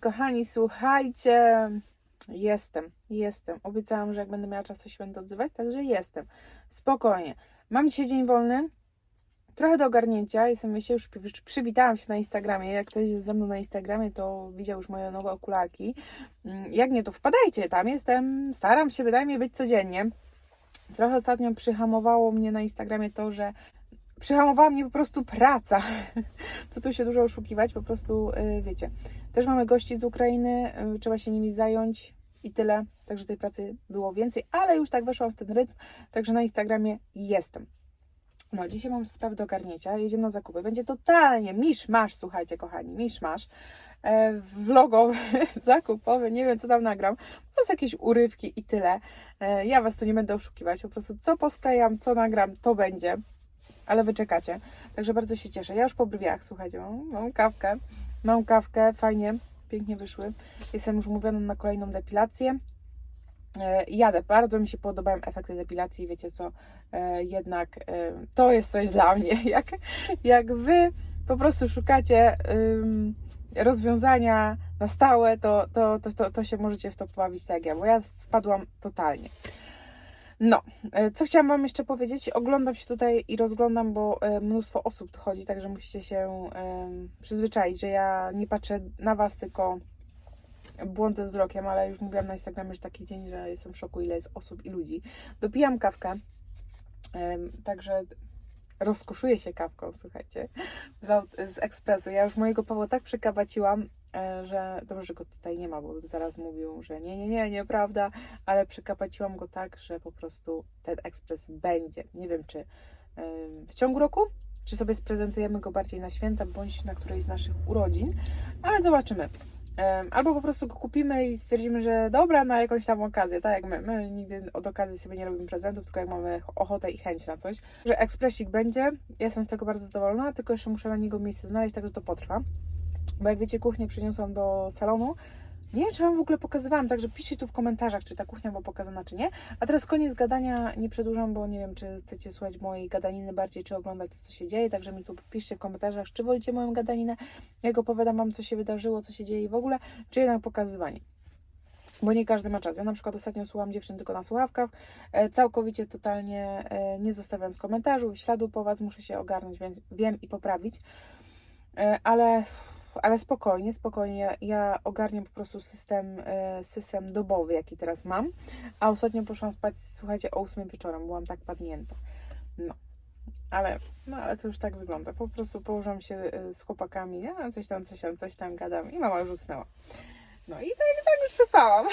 kochani, słuchajcie. Jestem, jestem. Obiecałam, że jak będę miała czas, to się będę odzywać, także jestem. Spokojnie. Mam dzisiaj dzień wolny. Trochę do ogarnięcia. Jestem się już przy- przywitałam się na Instagramie. Jak ktoś jest ze mną na Instagramie, to widział już moje nowe okularki. Mm, Jak nie, to wpadajcie. Tam jestem. Staram się bynajmniej być codziennie. Trochę ostatnio przyhamowało mnie na Instagramie to, że przyhamowała mnie po prostu praca. Co tu się dużo oszukiwać, po prostu yy, wiecie. Też mamy gości z Ukrainy, yy, trzeba się nimi zająć i tyle. Także tej pracy było więcej, ale już tak weszłam w ten rytm, także na Instagramie jestem. No, dzisiaj mam sprawę do ogarnięcia, jedziemy na zakupy. Będzie totalnie misz masz, słuchajcie kochani, misz masz. E, vlogowy, zakupowy, nie wiem co tam nagram. Po prostu jakieś urywki i tyle. E, ja Was tu nie będę oszukiwać, po prostu co posklejam, co nagram, to będzie. Ale Wy czekacie. Także bardzo się cieszę. Ja już po brwiach, słuchajcie, mam, mam kawkę. Mam kawkę, fajnie, pięknie wyszły. Jestem już umówiona na kolejną depilację. E, Jadę, bardzo mi się podobają efekty depilacji, wiecie co, e, jednak e, to jest coś dla mnie. Jak, jak wy po prostu szukacie rozwiązania na stałe, to, to, to, to, to się możecie w to pobawić tak jak ja, bo ja wpadłam totalnie. No, e, co chciałam Wam jeszcze powiedzieć? Oglądam się tutaj i rozglądam, bo e, mnóstwo osób tu chodzi, także musicie się em, przyzwyczaić, że ja nie patrzę na Was, tylko błądzę wzrokiem, ale już mówiłam na Instagramie, że taki dzień, że jestem w szoku, ile jest osób i ludzi. Dopijam kawkę, także rozkoszuję się kawką, słuchajcie, z, ekspresu. Ja już mojego Pawła tak przekabaciłam, e, że dobrze, że go tutaj nie ma, bo zaraz mówił, że nie, nie, nie, nieprawda, ale przekapaciłam go tak, że po prostu ten ekspres będzie. Nie wiem, czy w ciągu roku, czy sobie sprezentujemy go bardziej na święta, bądź na którejś z naszych urodzin, ale zobaczymy. Albo po prostu go kupimy i stwierdzimy, że dobra, na jakąś tam okazję, tak jak my. My nigdy od okazji sobie nie robimy prezentów, tylko jak mamy ochotę i chęć na coś. Że ekspresik będzie, jestem z tego bardzo zadowolona, tylko jeszcze muszę na niego miejsce znaleźć, także to potrwa. Bo jak wiecie, kuchnię przyniosłam do salonu. Nie wiem, czy Wam w ogóle pokazywałam, także piszcie tu w komentarzach, czy ta kuchnia była pokazana, czy nie. A teraz koniec gadania, nie przedłużam, bo nie wiem, czy chcecie słuchać mojej gadaniny bardziej, czy oglądać to, co się dzieje, także mi tu piszcie w komentarzach, czy wolicie moją gadaninę, jak opowiadam Wam, co się wydarzyło, co się dzieje i w ogóle, czy jednak pokazywanie. Bo nie każdy ma czas. Ja na przykład ostatnio słucham dziewczyn tylko na słuchawkach, e, całkowicie, totalnie e, nie zostawiając komentarzów, śladu po Was, muszę się ogarnąć, więc wiem i poprawić. E, ale, ale spokojnie, spokojnie. Ja, ja ogarniam po prostu system, e, system dobowy, jaki teraz mam. A ostatnio poszłam spać, słuchajcie, o 8 wieczorem. Byłam tak padnięta. No. Ale, no, ale to już tak wygląda. Po prostu położyłam się e, z chłopakami, ja coś tam, coś tam, coś tam gadam i mama już usnęła. No i tak, tak już przespałam.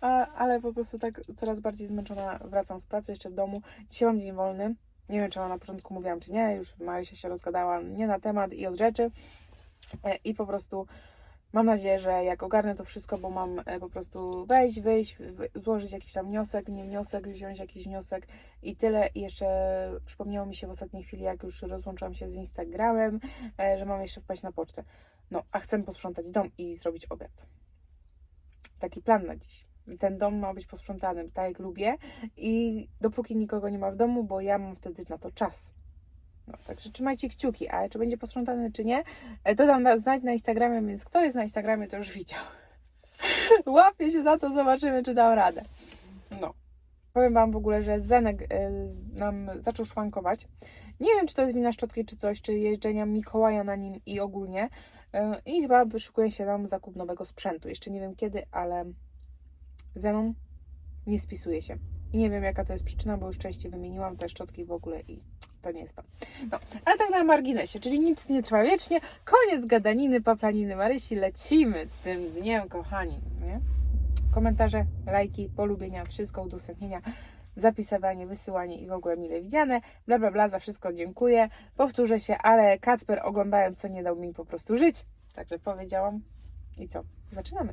Ale po prostu tak coraz bardziej zmęczona wracam z pracy jeszcze w domu. Dzisiaj mam dzień wolny. Nie wiem, czy ona na początku mówiłam, czy nie. Już Marysia się rozgadała nie na temat i od rzeczy. E, I po prostu mam nadzieję, że jak ogarnę to wszystko, bo mam e, po prostu wejść, wyjść, wy- złożyć jakiś tam wniosek, nie wniosek, wziąć jakiś wniosek i tyle. I jeszcze przypomniało mi się w ostatniej chwili, jak już rozłączyłam się z Instagramem, e, że mam jeszcze wpaść na pocztę. No, a chcę posprzątać dom i zrobić obiad. Taki plan na dziś. Ten dom ma być posprzątany, tak jak lubię. I dopóki nikogo nie ma w domu, bo ja mam wtedy na to czas. No, także trzymajcie kciuki, a czy będzie posprzątany, czy nie, e, to dam na- znać na Instagramie, więc kto jest na Instagramie, to już widział. Łapię się za to, zobaczymy, czy dam radę. No. Powiem Wam w ogóle, że Zenek e, nam zaczął szwankować. Nie wiem, czy to jest wina szczotki, czy coś, czy jeżdżenia Mikołaja na nim i ogólnie. E, I chyba wyszukuje się nam zakup nowego sprzętu. Jeszcze nie wiem kiedy, ale Zenon nie spisuje się. I nie wiem, jaka to jest przyczyna, bo już częściej wymieniłam te szczotki w ogóle i to nie jest to. No, ale tak na marginesie, czyli nic nie trwa wiecznie. Koniec gadaniny, paplaniny Marysi. Lecimy z tym dniem, kochani. Nie? Komentarze, lajki, polubienia, wszystko, udostępnienia, zapisywanie, wysyłanie i w ogóle mile widziane. Bla, bla, bla, za wszystko dziękuję. Powtórzę się, ale Kacper oglądając to nie dał mi po prostu żyć. Także powiedziałam. I co? Zaczynamy.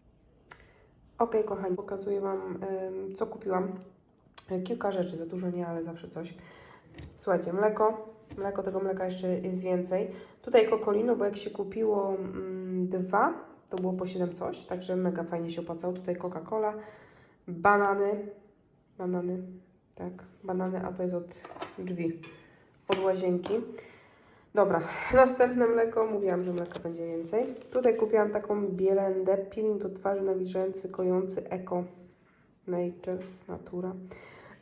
Ok, kochani, pokazuję Wam, co kupiłam. Kilka rzeczy, za dużo nie, ale zawsze coś. Słuchajcie, mleko. Mleko, tego mleka jeszcze jest więcej. Tutaj kokolino, bo jak się kupiło mm, dwa, to było po 7 coś, także mega fajnie się opłacało. Tutaj Coca-Cola, banany, banany, tak, banany, a to jest od drzwi, od łazienki. Dobra, następne mleko. Mówiłam, że mleka będzie więcej. Tutaj kupiłam taką bielendę, peeling do twarzy nawilżający, kojący Eco Nature's Natura.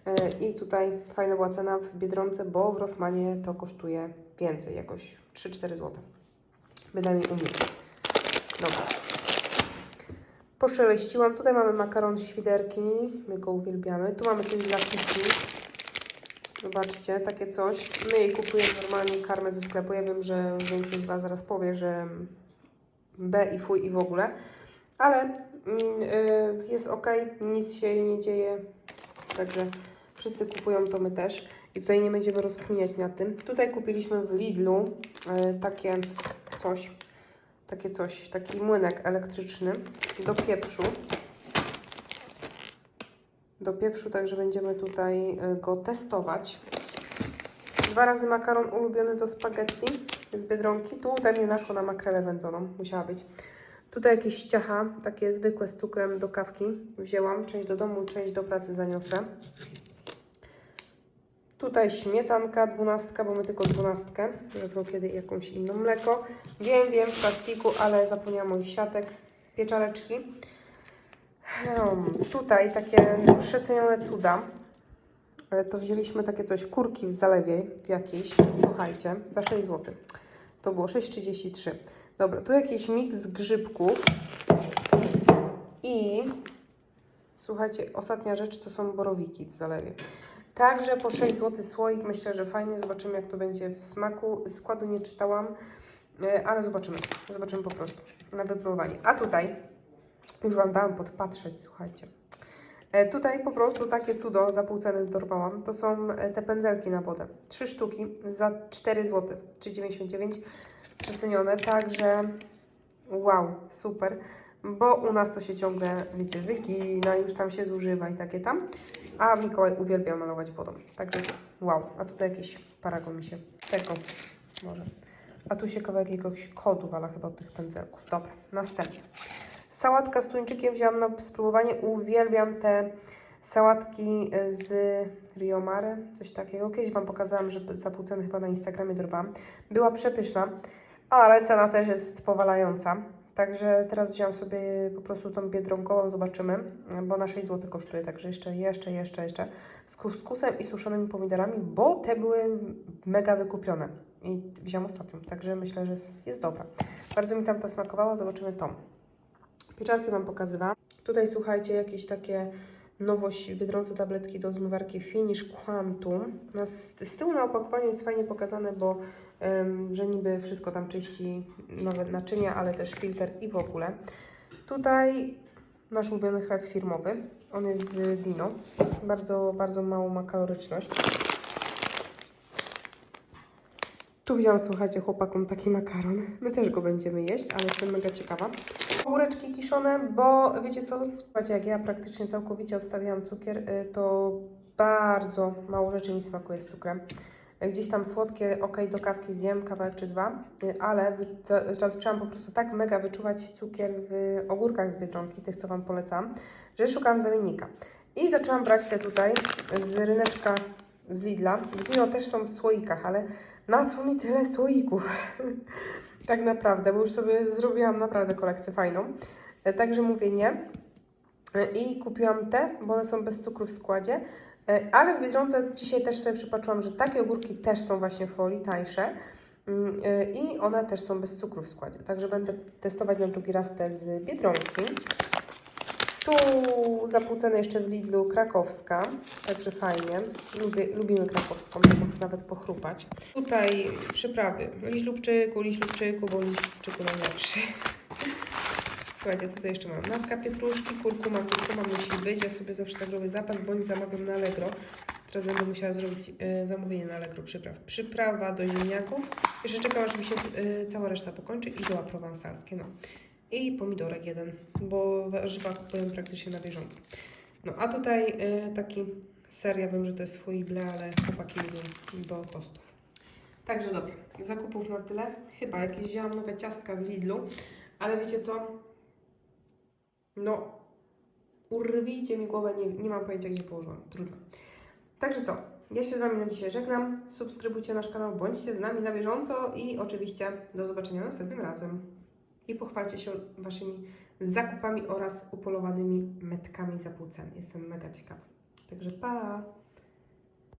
E, I tutaj fajna była cena w Biedronce, bo w Rossmanie to kosztuje więcej, jakoś 3-4 zł. Bynajmniej u mnie. Dobra. Poszeleściłam. Tutaj mamy makaron świderki. My go uwielbiamy. Tu mamy coś dla Kiki. Zobaczcie, takie coś. My jej kupujemy normalnie karmę ze sklepu. Ja wiem, że większość z Was zaraz powie, że B i fuj i w ogóle. Ale mm, y, jest ok, nic się jej nie dzieje. Także wszyscy kupują, to my też. I tutaj nie będziemy rozkminiać nad tym. Tutaj kupiliśmy w Lidlu y, takie coś. Takie coś, taki młynek elektryczny do pieprzu do pieprzu, także będziemy tutaj y, go testować. Dwa razy makaron ulubiony do spaghetti z Biedronki. Tu ode mnie naszło na makrelę wędzoną, musiała być. Tutaj jakieś ciacha, takie zwykłe z cukrem do kawki wzięłam. Część do domu, część do pracy zaniosę. Tutaj śmietanka, dwunastka, bo my tylko dwunastkę, to kiedy jakąś inną mleko. Wiem, wiem, w plastiku, ale zapomniałam moich siatek. Pieczareczki. Hmm, tutaj takie przecenione cuda. E, To wzięliśmy takie coś, kurki w zalewie jakiejś, słuchajcie, za 6 zł. To było 6,33. Dobra, tu jakiś miks grzybków i słuchajcie, ostatnia rzecz to są borowiki w zalewie. Także po 6 zł słoik, myślę, że fajnie, zobaczymy jak to będzie w smaku. Składu nie czytałam, e, ale zobaczymy, zobaczymy po prostu na wypróbowanie. A tutaj już Wam dałam podpatrzeć, słuchajcie. E, tutaj po prostu takie cudo za pół ceny dorwałam. To są e, te pędzelki na wodę. Trzy sztuki za 4 zł, 3,99 przecenione, także wow, super. Bo u nas to się ciągle, wiecie, wygina, już tam się zużywa i takie tam. A Mikołaj uwielbia malować wodą. Także wow. A tutaj jakiś paragon mi się tego może. A tu się kawałek jakiegoś kodu wala chyba od tych pędzelków. Dobra, następnie. Sałatka z tuńczykiem wzięłam na spróbowanie. Uwielbiam te sałatki z Rio Mare, coś takiego. Kiedyś Wam pokazałam, że za chyba na Instagramie dorwałam. Była przepyszna, ale cena też jest powalająca. Także teraz wziąłam sobie po prostu tą biedronkową, zobaczymy, bo na 6 zł kosztuje, także jeszcze, jeszcze, jeszcze, jeszcze z kuskusem i suszonymi pomidorami, bo te były mega wykupione i wziąłam ostatnią, także myślę, że jest, jest dobra. Bardzo mi tam ta smakowała, zobaczymy tą. Pieczarki Wam pokazywałam. Tutaj słuchajcie, jakieś takie nowość Biedronce tabletki do zmywarki Finish Quantum. Z, tyłu na opakowaniu jest fajnie pokazane, bo em, że niby wszystko tam czyści, nawet naczynia, ale też filtr i w ogóle. Tutaj nasz ulubiony chleb firmowy. On jest z Dino. Bardzo, bardzo mało ma kaloryczność. Tu widziałam, słuchajcie, chłopakom taki makaron. My też go będziemy jeść, ale jestem mega ciekawa. Ogóreczki kiszone, bo wiecie co? Słuchajcie, jak ja praktycznie całkowicie odstawiłam cukier, y, to bardzo mało rzeczy mi smakuje z cukrem. Y, Gdzieś tam słodkie, ok, do kawki zjem kawałek czy dwa, y, ale zaczęłam po prostu tak mega wyczuwać cukier w ogórkach z Biedronki, tych co Wam polecam, że szukałam zamiennika. I zaczęłam brać te tutaj z ryneczka z Lidla. Dino też są w słoikach, ale na co mi tyle słoików? tak naprawdę, bo już sobie zrobiłam naprawdę kolekcję fajną. E, Także mówię nie. E, I kupiłam te, bo one są bez cukru w składzie. E, Ale w Biedronce dzisiaj też sobie przypatrzyłam, że takie ogórki też są właśnie w folii, tańsze. Mm, I one też są bez cukru w składzie. Także będę testować na drugi raz te z Biedronki. Tu zapłacone jeszcze w Lidlu krakowska, także fajnie. Lubię, lubimy krakowską, mogę nawet pochrupać. Tutaj przyprawy. Liść lubczyku, liść lubczyku, bo liść lubczyku najlepszy. Słuchajcie, co tutaj jeszcze mam? Natka pietruszki, kurkuma, kurkuma musi być. Ja sobie zawsze tak robię zapas, bądź zamawiam na Allegro. Teraz będę musiała zrobić e, zamówienie na Allegro przypraw. Przyprawa do ziemniaków. Jeszcze czekam, aż mi się e, cała reszta pokończy i doła prowansalskie, no. I pomidorek jeden, bo warzywa kupuję praktycznie na bieżąco. No a tutaj e, taki ser, ja wiem, że to jest foible, ale chłopaki lubią do tostów. Także dobra, zakupów na tyle. Chyba jakieś wzięłam nowe ciastka w Lidlu, ale wiecie co? No, urwijcie mi głowę, nie, nie mam pojęcia, gdzie położyłam. Trudno. Także co? Ja się z Wami na dzisiaj żegnam. Subskrybujcie nasz kanał, bądźcie z nami na bieżąco i oczywiście do zobaczenia następnym razem. I pochwalcie się Waszymi zakupami oraz upolowanymi metkami za pół cen. Jestem mega ciekawa. Także pa!